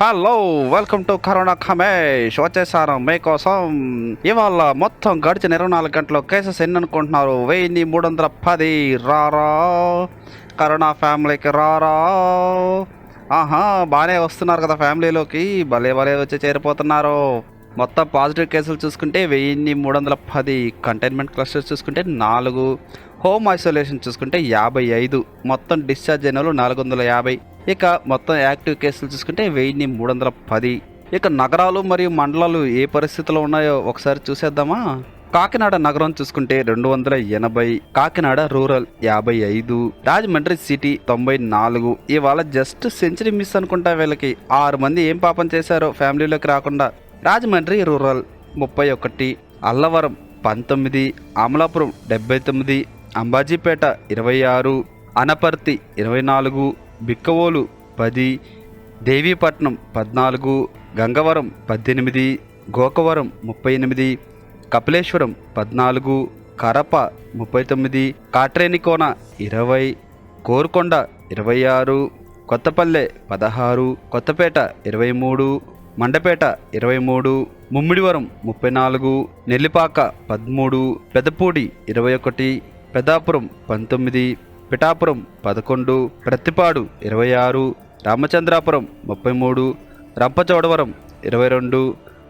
Hello welcome to corona Khamesh వచ్చేసాను మీకోసం ఇవాళ మొత్తం గడిచిన ఇరవై నాలుగు గంటలు కేసెస్ ఎన్ని అనుకుంటున్నారు? వెయ్యి మూడు వందల పది. రారా. కరోనా ఫ్యామిలీకి రారా. ఆహా బాగానే వస్తున్నారు కదా ఫ్యామిలీలోకి భలే భలే వచ్చి చేరిపోతున్నారు. మొత్తం పాజిటివ్ కేసులు చూసుకుంటే వెయ్యిన్ని మూడు వందల పది. కంటైన్మెంట్ క్లస్టర్స్ చూసుకుంటే నాలుగు. హోమ్ ఐసోలేషన్ చూసుకుంటే యాభై ఐదు. మొత్తం డిశ్చార్జ్ అయిన వాళ్ళు నాలుగు వందల యాభై. ఇక మొత్తం యాక్టివ్ కేసులు చూసుకుంటే వెయ్యిన్ని మూడు వందల పది. ఇక నగరాలు మరియు మండలాలు ఏ పరిస్థితిలో ఉన్నాయో ఒకసారి చూసేద్దామా? కాకినాడ నగరం చూసుకుంటే రెండు వందల ఎనభై కాకినాడ రూరల్ యాభై ఐదు రాజమండ్రి సిటీ తొంభై నాలుగు. ఇవాళ జస్ట్ సెంచరీ మిస్ అనుకుంటా వీళ్ళకి. ఆరు మంది ఏం పాపం చేశారో ఫ్యామిలీలోకి రాకుండా. రాజమండ్రి రూరల్ ముప్పై ఒకటి అల్లవరం పంతొమ్మిది అమలాపురం డెబ్బై తొమ్మిది అంబాజీపేట ఇరవై ఆరు అనపర్తి ఇరవై నాలుగు బిక్కవోలు పది దేవీపట్నం పద్నాలుగు గంగవరం పద్దెనిమిది గోకవరం ముప్పై ఎనిమిది కపిలేశ్వరం పద్నాలుగు కరప ముప్పై తొమ్మిది కాట్రేనికోన ఇరవై కోరుకొండ ఇరవై ఆరు కొత్తపల్లె పదహారు కొత్తపేట ఇరవై మూడు మండపేట ఇరవై మూడు ముమ్మిడివరం ముప్పై నాలుగు నెల్లిపాక పదమూడు పెదపూడి ఇరవై ఒకటి పెదాపురం పంతొమ్మిది పిఠాపురం పదకొండు ప్రత్తిపాడు ఇరవై ఆరు రామచంద్రాపురం ముప్పై మూడు రంపచోడవరం ఇరవై రెండు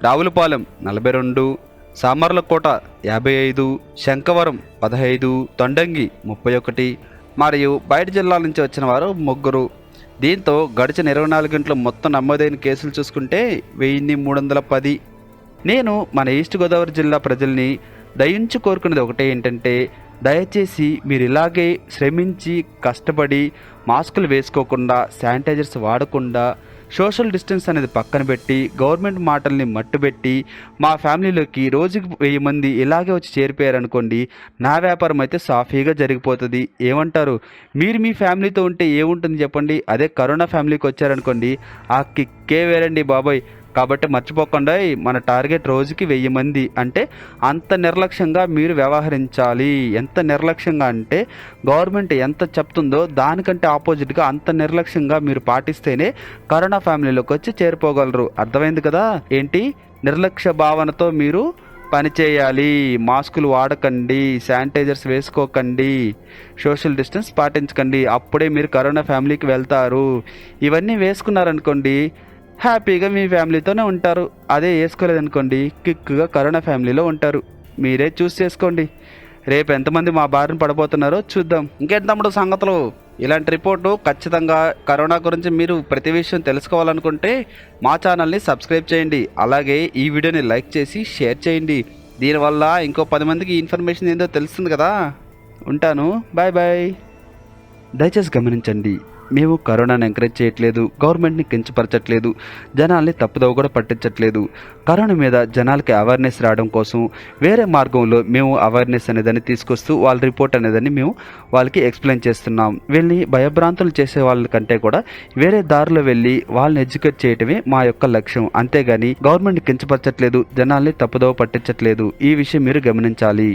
రావులపాలెం నలభై రెండు సామర్లకోట యాభై ఐదు శంఖవరం పదహైదు తొండంగి ముప్పై ఒకటి మరియు బయట జిల్లాల నుంచి వచ్చిన వారు ముగ్గురు. దీంతో గడిచిన ఇరవై నాలుగు గంటలు మొత్తం నమోదైన కేసులు చూసుకుంటే వెయ్యిన్ని మూడు వందల పది. నేను మన ఈస్ట్ గోదావరి జిల్లా ప్రజల్ని దయించి కోరుకునేది ఒకటే ఏంటంటే దయచేసి మీరు ఇలాగే శ్రమించి కష్టపడి మాస్కులు వేసుకోకుండా శానిటైజర్స్ వాడకుండా సోషల్ డిస్టెన్స్ అనేది పక్కన పెట్టి గవర్నమెంట్ మాటల్ని మట్టుబెట్టి మా ఫ్యామిలీలోకి రోజుకి వెయ్యి మంది ఇలాగే వచ్చి చేరిపోయారనుకోండి నా వ్యాపారం అయితే సాఫీగా జరిగిపోతుంది. ఏమంటారు? మీరు మీ ఫ్యామిలీతో ఉంటే ఏముంటుంది చెప్పండి? అదే కరోనా ఫ్యామిలీకి వచ్చారనుకోండి ఆ కిక్కే వేరండి బాబాయ్. కాబట్టి మర్చిపోకుండా మన టార్గెట్ రోజుకి వెయ్యి మంది అంటే అంత నిర్లక్ష్యంగా మీరు వ్యవహరించాలి. ఎంత నిర్లక్ష్యంగా అంటే గవర్నమెంట్ ఎంత చెప్తుందో దానికంటే ఆపోజిట్గా అంత నిర్లక్ష్యంగా మీరు పాటిస్తేనే కరోనా ఫ్యామిలీలోకి వచ్చి చేరిపోగలరు. అర్థమైంది కదా? ఏంటి? నిర్లక్ష్య భావనతో మీరు పనిచేయాలి మాస్కులు వాడకండి శానిటైజర్స్ వేసుకోకండి సోషల్ డిస్టెన్స్ పాటించకండి. అప్పుడే మీరు కరోనా ఫ్యామిలీకి వెళ్తారు. ఇవన్నీ వేసుకున్నారనుకోండి హ్యాపీగా మీ ఫ్యామిలీతోనే ఉంటారు. అదే వేసుకోలేదనుకోండి కిక్గా కరోనా ఫ్యామిలీలో ఉంటారు. మీరే చూస్ చేసుకోండి. రేపు ఎంతమంది మా బారిన పడబోతున్నారో చూద్దాం. ఇంకేంటి తమ్ముడు సంగతులు? ఇలాంటి రిపోర్టు ఖచ్చితంగా కరోనా గురించి మీరు ప్రతి విషయం తెలుసుకోవాలనుకుంటే మా ఛానల్ని సబ్స్క్రైబ్ చేయండి. అలాగే ఈ వీడియోని లైక్ చేసి షేర్ చేయండి. దీనివల్ల ఇంకో పది మందికి ఇన్ఫర్మేషన్ ఏందో తెలుస్తుంది కదా. ఉంటాను. Bye bye. దయచేసి గమనించండి మేము కరోనాను ఎంకరేజ్ చేయట్లేదు గవర్నమెంట్ని కించపరచట్లేదు జనాల్ని తప్పుదోవ కూడా పట్టించట్లేదు. కరోనా మీద జనాలకి అవేర్నెస్ రావడం కోసం వేరే మార్గంలో మేము అవేర్నెస్ అనేదాన్ని తీసుకొస్తూ వాళ్ళ రిపోర్ట్ అనేదాన్ని మేము వాళ్ళకి ఎక్స్ప్లెయిన్ చేస్తున్నాం. వీళ్ళని భయభ్రాంతులు చేసే వాళ్ళ కంటే కూడా వేరే దారిలో వెళ్ళి వాళ్ళని ఎడ్యుకేట్ చేయటమే మా యొక్క లక్ష్యం. అంతేగాని గవర్నమెంట్ కించపరచట్లేదు జనాల్ని తప్పుదోవ పట్టించట్లేదు. ఈ విషయం మీరు గమనించాలి.